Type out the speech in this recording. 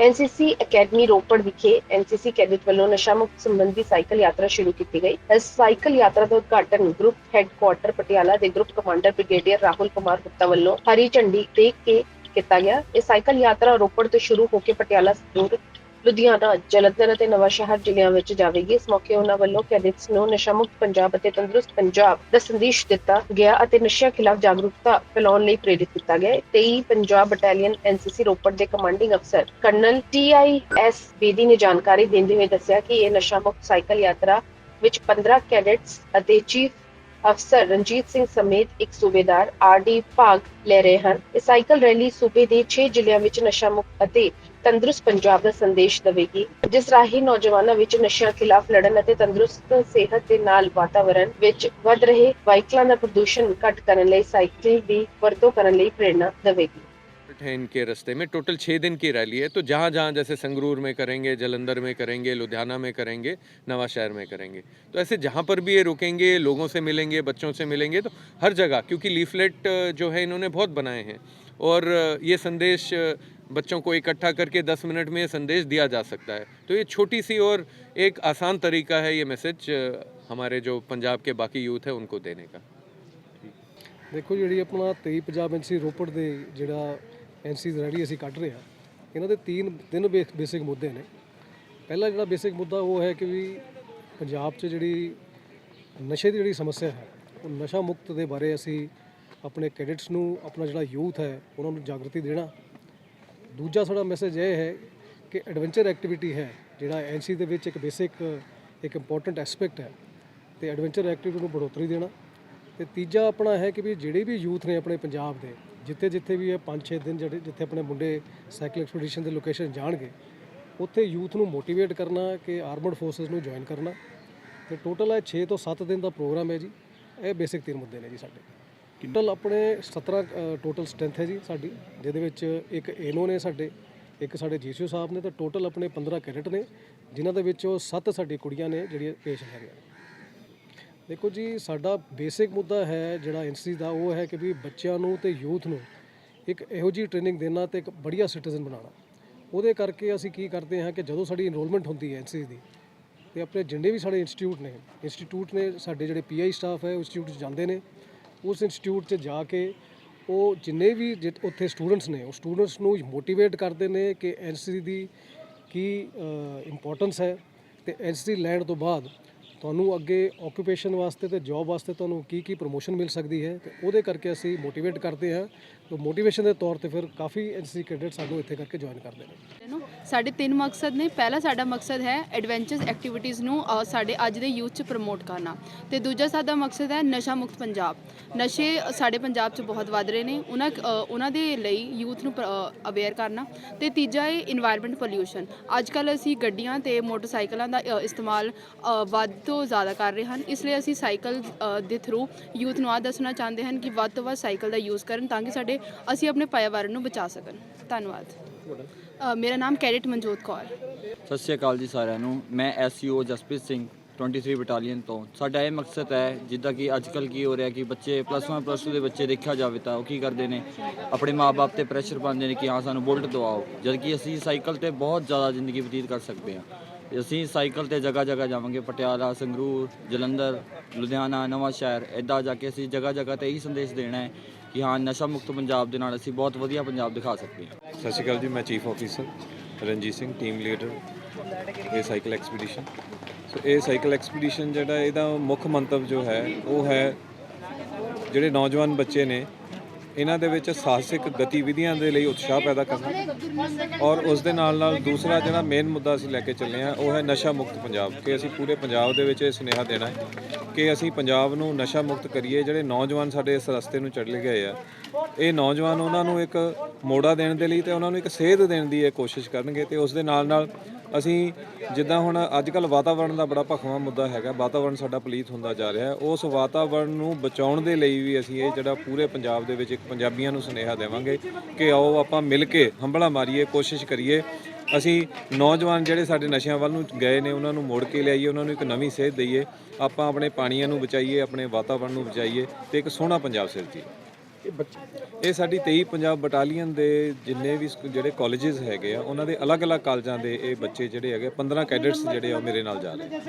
NCC academy Ropar ਵਿਖੇ NCC cadet ਵੱਲੋਂ ਨਸ਼ਾ ਮੁਕਤ ਸੰਬੰਧੀ ਸਾਈਕਲ ਯਾਤਰਾ ਸ਼ੁਰੂ ਕੀਤੀ ਗਈ। ਇਸ ਸਾਈਕਲ ਯਾਤਰਾ ਦਾ ਉਦਘਾਟਨ ਗਰੁੱਪ ਹੈੱਡਕੁਆਟਰ ਪਟਿਆਲਾ ਦੇ group commander brigadier Rahul Kumar Gupta ਵੱਲੋਂ ਹਰੀ ਝੰਡੀ ਦੇਖ ਕੇ ਕੀਤਾ ਗਿਆ। ਇਹ ਸਾਈਕਲ ਯਾਤਰਾ ਰੋਪੜ ਤੋਂ ਸ਼ੁਰੂ ਹੋ ਕੇ ਪਟਿਆਲਾ ਸੰਗਰੂਰ ਲੁਧਿਆਣਾ, ਜਲੰਧਰ ਅਤੇ ਨਵਾਂ ਸ਼ਹਿਰ ਜ਼ਿਲ੍ਹਿਆਂ ਵਿੱਚ ਜਾਵੇਗੀ ਇਸ ਮੌਕੇ ਉਹਨਾਂ ਵੱਲੋਂ ਕੈਡਿਟਸ ਨੂੰ ਨਸ਼ਾ ਮੁਕਤ ਪੰਜਾਬ ਅਤੇ ਤੰਦਰੁਸਤ ਪੰਜਾਬ ਦਾ ਸੰਦੇਸ਼ ਦਿੱਤਾ ਗਿਆ ਅਤੇ ਨਸ਼ਿਆਂ ਖਿਲਾਫ ਜਾਗਰੂਕਤਾ ਫੈਲਾਉਣ ਲਈ ਪ੍ਰੇਰਿਤ ਕੀਤਾ ਗਿਆ। 23 ਪੰਜਾਬ ਬਟਾਲੀਅਨ ਐਨਸੀਸੀ ਰੋਪੜ ਦੇ ਕਮਾਂਡਿੰਗ ਅਫਸਰ ਕਰਨਲ ਟੀਆਈਐਸ ਬੇਦੀ ਨੇ ਜਾਣਕਾਰੀ ਦਿੰਦੇ ਹੋਏ ਦੱਸਿਆ ਕਿ ਇਹ ਨਸ਼ਾ ਮੁਕਤ ਸਾਈਕਲ ਯਾਤਰਾ ਵਿੱਚ 15 ਕੈਡਿਟਸ ਅਤੇ ਚੀਫ ਅਫਸਰ ਰਣਜੀਤ ਸਿੰਘ ਸਮੇਤ ਇੱਕ ਸੂਬੇਦਾਰ ਆਰਡੀ ਭਾਗ ਲੈ ਰਹੇ ਹਨ। ਇਹ ਸਾਈਕਲ ਰੈਲੀ ਸੂਬੇ ਦੇ 6 ਜ਼ਿਲ੍ਹਿਆਂ ਵਿੱਚ ਨਸ਼ਾ ਮੁਕਤ ਅਤੇ ਤੰਦਰੁਸਤ ਪੰਜਾਬ ਦਾ ਸੰਦੇਸ਼ ਦੇਵੇਗੀ ਜਿਸ ਰਾਹੀਂ ਨੌਜਵਾਨਾਂ ਵਿੱਚ ਨਸ਼ਿਆਂ ਖਿਲਾਫ ਲੜਨ ਅਤੇ ਤੰਦਰੁਸਤ ਸਿਹਤ ਦੇ ਨਾਲ ਵਾਤਾਵਰਣ ਵਿੱਚ ਵੱਧ ਰਹੇ ਵਾਹੀਕਲਾਂ ਦਾ ਪ੍ਰਦੂਸ਼ਣ ਘੱਟ ਕਰਨ ਲਈ ਸਾਈਕਲ ਦੀ ਵਰਤੋਂ ਕਰਨ ਲਈ ਪ੍ਰੇਰਣਾ ਦੇਵੇਗੀ है इनके रास्ते में टोटल छः दिन की रैली है तो जहाँ जहाँ जैसे संगरूर में करेंगे जलंधर में करेंगे लुधियाना में करेंगे नवा शहर में करेंगे तो ऐसे जहाँ पर भी ये रुकेंगे लोगों से मिलेंगे बच्चों से मिलेंगे तो हर जगह क्योंकि लीफलेट जो है इन्होंने बहुत बनाए हैं और ये संदेश बच्चों को इकट्ठा करके 10 मिनट में ये संदेश दिया जा सकता है तो ये छोटी सी और एक आसान तरीका है ये मैसेज हमारे जो पंजाब के बाकी यूथ है उनको देने का ਦੇਖੋ ਜਿਹੜੀ ਆਪਣਾ 23 ਪੰਜਾਬ ਐਨਸੀ ਰੋਪੜ ਦੇ ਜਿਹੜਾ ਐਨਸੀ ਰੈਲੀ ਅਸੀਂ ਕੱਢ ਰਹੇ ਹਾਂ ਇਹਨਾਂ ਦੇ ਤਿੰਨ ਤਿੰਨ ਬੇਸਿਕ ਮੁੱਦੇ ਨੇ ਪਹਿਲਾ ਜਿਹੜਾ ਬੇਸਿਕ ਮੁੱਦਾ ਉਹ ਹੈ ਕਿ ਵੀ ਪੰਜਾਬ 'ਚ ਜਿਹੜੀ ਨਸ਼ੇ ਦੀ ਜਿਹੜੀ ਸਮੱਸਿਆ ਹੈ ਉਹ ਨਸ਼ਾ ਮੁਕਤ ਦੇ ਬਾਰੇ ਅਸੀਂ ਆਪਣੇ ਕੈਡਿਟਸ ਨੂੰ ਆਪਣਾ ਜਿਹੜਾ ਯੂਥ ਹੈ ਉਹਨਾਂ ਨੂੰ ਜਾਗਰਤੀ ਦੇਣਾ ਦੂਜਾ ਸਾਡਾ ਮੈਸੇਜ ਇਹ ਹੈ ਕਿ ਐਡਵੈਂਚਰ ਐਕਟੀਵਿਟੀ ਹੈ, ਜਿਹੜਾ ਐਨਸੀ ਦੇ ਵਿੱਚ ਇੱਕ ਬੇਸਿਕ ਇੱਕ ਇੰਪੋਰਟੈਂਟ ਐਸਪੈਕਟ ਹੈ, ਤੇ ਐਡਵੈਂਚਰ ਐਕਟੀਵਿਟੀ ਨੂੰ ਬੜੋਤਰੀ ਦੇਣਾ। ਤੇ ਤੀਜਾ ਆਪਣਾ ਹੈ ਕਿ ਵੀ ਜਿਹੜੇ ਵੀ ਯੂਥ ਨੇ ਆਪਣੇ ਪੰਜਾਬ ਦੇ, ਜਿੱਥੇ ਜਿੱਥੇ ਵੀ ਇਹ 5-6 ਦਿਨ ਜਿਹੜੇ, ਜਿੱਥੇ ਆਪਣੇ ਮੁੰਡੇ ਸਾਈਕਲ ਐਕਸਪੀਡੀਸ਼ਨ ਦੇ ਲੋਕੇਸ਼ਨ ਜਾਣਗੇ, ਉੱਥੇ ਯੂਥ ਨੂੰ ਮੋਟੀਵੇਟ ਕਰਨਾ, ਕਿ ਆਰਮਡ ਫੋਰਸਸ ਨੂੰ ਜੁਆਇਨ ਕਰਨਾ। ਤੇ ਟੋਟਲ ਹੈ 6 ਤੋਂ 7 ਦਿਨ ਦਾ ਪ੍ਰੋਗਰਾਮ ਹੈ ਜੀ, ਇਹ ਬੇਸਿਕ ਤਿੰਨ ਮੁੱਦੇ ਨੇ ਜੀ ਸਾਡੇ। ਟੋਟਲ ਆਪਣੇ 17 ਟੋਟਲ ਸਟਰੈਂਥ ਹੈ ਜੀ ਸਾਡੀ, ਜਿਹਦੇ ਵਿੱਚ ਇੱਕ ਏਨੋ ਨੇ ਸਾਡੇ, ਇੱਕ ਸਾਡੇ ਜੀਸੀਓ ਸਾਹਿਬ ਨੇ ਤੇ ਟੋਟਲ ਆਪਣੇ 15 ਕੈਡਟ ਨੇ, ਜਿਨ੍ਹਾਂ ਦੇ ਵਿੱਚੋਂ 7 ਸਾਡੀ ਕੁੜੀਆਂ ਨੇ ਜਿਹੜੀਆਂ ਪੇਸ਼ ਹੈਗੀਆਂ। ਦੇਖੋ ਜੀ, ਸਾਡਾ ਬੇਸਿਕ ਮੁੱਦਾ ਹੈ ਜਿਹੜਾ ਐਨਸੀ ਦਾ, ਉਹ ਹੈ ਕਿ ਵੀ ਬੱਚਿਆਂ ਨੂੰ ਤੇ ਯੂਥ ਨੂੰ ਇੱਕ ਇਹੋ ਜਿਹੀ ਟ੍ਰੇਨਿੰਗ ਦੇਣਾ ਤੇ ਇੱਕ ਬੜੀਆ ਸਿਟੀਜ਼ਨ ਬਣਾਉਣਾ। ਉਹਦੇ ਕਰਕੇ ਅਸੀਂ ਕੀ ਕਰਦੇ ਹਾਂ ਕਿ ਜਦੋਂ ਸਾਡੀ ਇਨਰੋਲਮੈਂਟ ਹੁੰਦੀ ਹੈ ਐਨਸੀ ਦੀ, ਤੇ ਆਪਣੇ ਜਿੰਨੇ ਵੀ ਸਾਡੇ ਇੰਸਟੀਚਿਊਟ ਨੇ ਇੰਸਟੀਚਿਊਟ ਨੇ ਸਾਡੇ ਜਿਹੜੇ ਪੀਆਈ ਸਟਾਫ ਹੈ ਇੰਸਟੀਚਿਊਟ 'ਚ ਜਾਂਦੇ ਨੇ ਉਸ ਇੰਸਟੀਚਿਊਟ 'ਚ ਜਾ ਕੇ ਉਹ ਜਿੰਨੇ ਵੀ ਜਿ- ਉੱਥੇ ਸਟੂਡੈਂਟਸ ਨੇ, ਉਹ ਸਟੂਡੈਂਟਸ ਨੂੰ ਮੋਟੀਵੇਟ ਕਰਦੇ ਨੇ ਕਿ ਐਨਸੀ ਦੀ ਕੀ ਇੰਪੋਰਟੈਂਸ ਹੈ ਤੇ ਐਨਸੀ ਲੈਣ ਤੋਂ ਬਾਅਦ ਤੁਹਾਨੂੰ ਅੱਗੇ ਆਕੂਪੇਸ਼ਨ ਵਾਸਤੇ ਤੇ ਜੌਬ ਵਾਸਤੇ ਤੁਹਾਨੂੰ ਕੀ ਕੀ ਪ੍ਰੋਮੋਸ਼ਨ ਮਿਲ ਸਕਦੀ ਹੈ ਤੇ ਉਹਦੇ ਕਰਕੇ ਅਸੀਂ ਮੋਟੀਵੇਟ ਕਰਦੇ ਹਾਂ। ਤੇ ਮੋਟੀਵੇਸ਼ਨ ਦੇ ਤੌਰ ਤੇ ਫਿਰ ਕਾਫੀ ਐਨਸੀ ਕੈਡਟ ਸਾਨੂੰ ਇੱਥੇ ਕਰਕੇ ਜੁਆਇਨ ਕਰਦੇ ਨੇ। ਨੂੰ ਸਾਡੇ ਤਿੰਨ ਮਕਸਦ ਨੇ। ਪਹਿਲਾ ਸਾਡਾ ਮਕਸਦ ਹੈ ਐਡਵੈਂਚਰਸ ਐਕਟੀਵਿਟੀਜ਼ ਨੂੰ ਅ, ਸਾਡੇ ਅੱਜ ਦੇ ਯੂਥ 'ਚ ਪ੍ਰਮੋਟ ਕਰਨਾ। ਤੇ ਦੂਜਾ ਸਾਡਾ ਮਕਸਦ ਹੈ ਨਸ਼ਾ ਮੁਕਤ ਪੰਜਾਬ। ਨਸ਼ੇ ਸਾਡੇ ਪੰਜਾਬ 'ਚ ਬਹੁਤ ਵੱਧ ਰਹੇ ਨੇ। ਉਹਨਾਂ ਅ, ਉਹਨਾਂ ਦੇ ਲਈ ਯੂਥ ਨੂੰ ਅਵੇਅਰ ਕਰਨਾ। ਤੇ ਤੀਜਾ ਹੈ ਇਨਵਾਇਰਨਮੈਂਟ ਪੋਲਿਊਸ਼ਨ ਅੱਜ ਕੱਲ ਅਸੀਂ ਗੱਡੀਆਂ ਤੇ ਮੋਟਰਸਾਈਕਲਾਂ ਦਾ ਅ, ਇਸਤੇਮਾਲ ਅ, ਵੱਧ ਤੋਂ ਜ਼ਿਆਦਾ ਕਰ ਰਹੇ ਹਨ। ਇਸ ਲਈ ਅਸੀਂ ਸਾਈਕਲ ਅ, ਦੇ ਥਰੂ ਯੂਥ ਨੂੰ ਆ ਦੱਸਣਾ ਚਾਹੁੰਦੇ ਹਨ ਕਿ ਵੱਧ ਤੋਂ ਵੱਧ ਸਾਈਕਲ ਦਾ ਯੂਜ਼ ਕਰਨ ਤਾਂ ਕਿ ਸਾਡੇ ਅਸੀਂ ਆਪਣੇ ਪਰਿਵਾਰਨ ਨੂੰ ਬਚਾ ਸਕਣ। ਧੰਨਵਾਦ। ਅ, ਮੇਰਾ ਨਾਮ ਕੈਡਿਟ ਮਨਜੋਤ ਕੌਰ ਸਤਿ ਸ਼੍ਰੀ ਅਕਾਲ ਜੀ ਸਾਰਿਆਂ ਨੂੰ। ਮੈਂ ਐਸਯੂ ਜਸਪ੍ਰੀਤ ਸਿੰਘ 23 ਬਟਾਲੀਅਨ ਤੋਂ। ਸਾਡਾ ਇਹ ਮਕਸਦ ਹੈ ਜਿੱਦਾਂ ਕਿ ਅੱਜ ਕੱਲ ਕੀ ਹੋ ਰਿਹਾ ਕਿ ਬੱਚੇ ਪਲੱਸ 1 ਪਲੱਸ 2 ਦੇ ਬੱਚੇ ਦੇਖਿਆ ਜਾਵੇ ਤਾਂ ਉਹ ਕੀ ਕਰਦੇ ਨੇ ਆਪਣੇ ਮਾਪੇ ਤੇ ਪ੍ਰੈਸ਼ਰ ਪਾਉਂਦੇ ਨੇ ਕਿ ਹਾਂ ਸਾਨੂੰ ਬੁਲਟ ਦਵਾਓ ਜਦ ਕਿ ਅਸੀਂ ਸਾਈਕਲ ਤੇ ਬਹੁਤ ਜ਼ਿਆਦਾ ਜ਼ਿੰਦਗੀ ਬਤੀਤ ਕਰ ਸਕਦੇ ਹਾਂ। ਅਸੀਂ ਸਾਈਕਲ ਤੇ ਜਗ੍ਹਾ ਜਗ੍ਹਾ ਜਾਵਾਂਗੇ ਪਟਿਆਲਾ ਸੰਗਰੂਰ ਜਲੰਧਰ ਲੁਧਿਆਣਾ ਨਵਾਂ ਸ਼ਹਿਰ ਇੱਦਾਂ ਜਾ ਕੇ ਅਸੀਂ ਜਗ੍ਹਾ ਜਗ੍ਹਾ ਤੇ ਇਹੀ ਸੰਦੇਸ਼ ਦੇਣਾ ਹੈ ਕਿ ਹਾਂ ਨਸ਼ਾ ਮੁਕਤ ਪੰਜਾਬ ਦੇ ਨਾਲ ਅਸੀਂ ਬਹੁਤ ਵਧੀਆ ਪੰਜਾਬ ਦਿਖਾ ਸਕਦੇ ਹਾਂ। ਸਤਿ ਸ਼੍ਰੀ ਅਕਾਲ ਜੀ ਮੈਂ chief officer Ranjit Singh team leader ਇਹ ਸਾਈਕਲ ਐਕਸਪੀਡੀਸ਼ਨ ਸੋ ਇਹ ਸਾਈਕਲ ਐਕਸਪੀਡੀਸ਼ਨ ਜਿਹੜਾ ਇਹਦਾ ਮੁੱਖ ਮੰਤਵ ਜੋ ਹੈ, ਉਹ ਹੈ ਜਿਹੜੇ ਨੌਜਵਾਨ ਬੱਚੇ ਨੇ, ਇਹਨਾਂ ਦੇ ਵਿੱਚ ਸਾਹਸਿਕ ਗਤੀਵਿਧੀਆਂ ਦੇ ਲਈ ਉਤਸ਼ਾਹ ਪੈਦਾ ਕਰਨਾ ਔਰ ਉਸ ਦੇ ਨਾਲ ਨਾਲ ਦੂਸਰਾ ਜਿਹੜਾ ਮੇਨ ਮੁੱਦਾ ਅਸੀਂ ਲੈ ਕੇ ਚੱਲੇ ਆ ਉਹ ਹੈ ਨਸ਼ਾ ਮੁਕਤ ਪੰਜਾਬ, ਕਿ ਅਸੀਂ ਪੂਰੇ ਪੰਜਾਬ ਦੇ ਵਿੱਚ ਇਹ ਸੁਨੇਹਾ ਦੇਣਾ ਹੈ ਕਿ ਅਸੀਂ ਪੰਜਾਬ ਨੂੰ ਨਸ਼ਾ ਮੁਕਤ ਕਰੀਏ, ਜਿਹੜੇ ਨੌਜਵਾਨ ਸਾਡੇ ਇਸ ਰਸਤੇ ਨੂੰ ਚੱਲੇ ਗਏ ਆ। ਇਹ ਨੌਜਵਾਨ ਉਹਨਾਂ ਨੂੰ ਇੱਕ ਮੋੜਾ ਦੇਣ ਦੇ ਲਈ ਤੇ ਉਹਨਾਂ ਨੂੰ ਇੱਕ ਸੇਧ ਦੇਣ ਦੀ ਇਹ ਕੋਸ਼ਿਸ਼ ਕਰਨਗੇ ਤੇ ਉਸ ਦੇ ਨਾਲ ਨਾਲ ਅਸੀਂ ਜਿੱਦਾਂ ਹੁਣ ਅੱਜ ਕੱਲ ਵਾਤਾਵਰਣ ਦਾ ਬੜਾ ਭਖਵਾ ਮੁੱਦਾ ਹੈਗਾ, ਵਾਤਾਵਰਣ ਸਾਡਾ ਪਲੀਤ ਹੁੰਦਾ ਜਾ ਰਿਹਾ ਹੈ। ਉਸ ਵਾਤਾਵਰਣ ਨੂੰ ਬਚਾਉਣ ਦੇ ਲਈ ਵੀ ਅਸੀਂ ਇਹ ਜਿਹੜਾ ਪੂਰੇ ਪੰਜਾਬ ਦੇ ਵਿੱਚ ਇੱਕ ਪੰਜਾਬੀਆਂ ਨੂੰ ਸੁਨੇਹਾ ਦੇਵਾਂਗੇ ਕਿ ਆਓ ਆਪਾਂ ਮਿਲ ਕੇ ਹੰਬਲਾ ਮਾਰੀਏ, ਕੋਸ਼ਿਸ਼ ਕਰੀਏ। ਅਸੀਂ ਨੌਜਵਾਨ ਜਿਹੜੇ ਸਾਡੇ ਨਸ਼ਿਆਂ ਵੱਲ ਨੂੰ ਗਏ ਨੇ, ਉਹਨਾਂ ਨੂੰ ਮੋੜ ਕੇ ਲਿਆਈਏ, ਉਹਨਾਂ ਨੂੰ ਇੱਕ ਨਵੀਂ ਸੇਧ ਦਈਏ। ਆਪਾਂ ਆਪਣੇ ਪਾਣੀਆਂ ਨੂੰ ਬਚਾਈਏ, ਆਪਣੇ ਵਾਤਾਵਰਣ ਨੂੰ ਬਚਾਈਏ ਤੇ ਇੱਕ ਸੋਹਣਾ ਪੰਜਾਬ ਸਿਰਜੀਏ। ਇਹ ਬੱਚੇ ਇਹ ਸਾਡੀ 23 ਪੰਜਾਬ ਬਟਾਲੀਅਨ ਦੇ ਜਿੰਨੇ ਵੀ ਸਕੂ- ਜਿਹੜੇ ਕਾਲਜਸ ਹੈਗੇ ਆ, ਉਹਨਾਂ ਦੇ ਅਲੱਗ-ਅਲੱਗ ਕਾਲਜਾਂ ਦੇ ਇਹ ਬੱਚੇ ਜਿਹੜੇ ਹੈਗੇ 15 ਕੈਡਟਸ ਜਿਹੜੇ ਆ ਉਹ ਮੇਰੇ ਨਾਲ ਜਾ ਰਹੇ